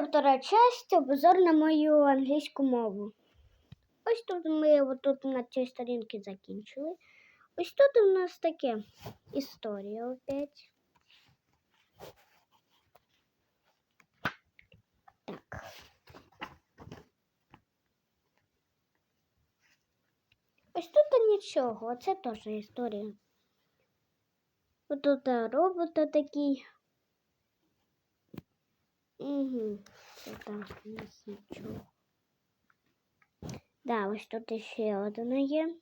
це втора часть, обзор на мою англійську мову. Ось тут ми отут на цій сторінці закінчили. Ось тут у нас таке історія опять. Так. Ось тут нічого, це теж історія. Тут робота такий. Угу. Нас нічого. Да, ось тут ще одна є.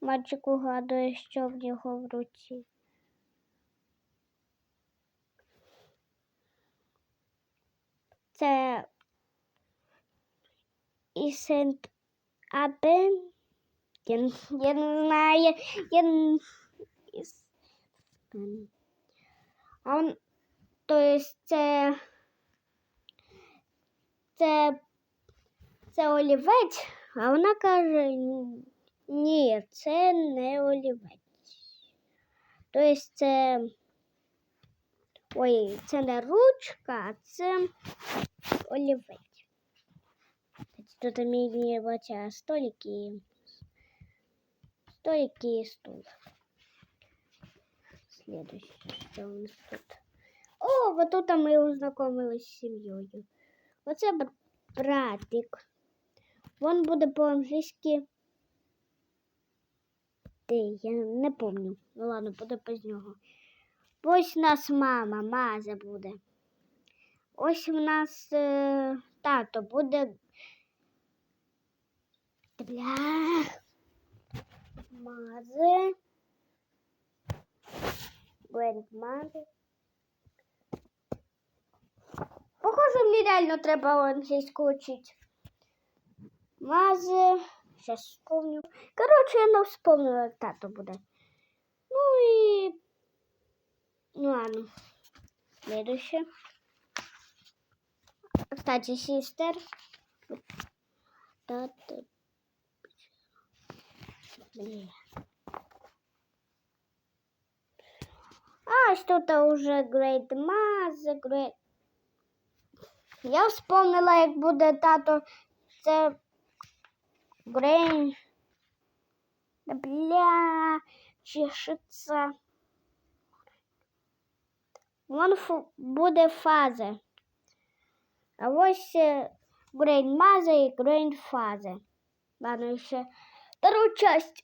Мальчик угадує, що в нього в руці. Це і Сент Абен. Я, я не знаю. Я... н- із-. А он, то есть це, це, це олівець, а вона каже, «Ні, ні, це не олівець. То есть це, ой, це не ручка, а це олівець. Тут мені бача столики, столики и стул. Следующее, что у нас тут? О, вот тут мы узнакомились з сім'єю. Оце бр- братик. Він буде по-англійськи. Де, я не помню. Ну ладно, буде без нього. Ось у нас мама, Маза буде. Ось у нас е, тато буде. Бля. Мази. Grandmother. Похоже, мені реально треба англійську вчити. Мази. Сейчас вспомню. Короче, я не вспомнила, як тато буде. Ну і... Ну ладно. Следующее. Кстати, сестер. Тато. Блин. А, что-то уже Great Mother, Great... Я вспомнила, як буде тато. Це Грейн. Бля, чешется. Вон фу, буде фаза. А ось Грейн Маза і Грейн Фаза. Ладно, ще вторую часть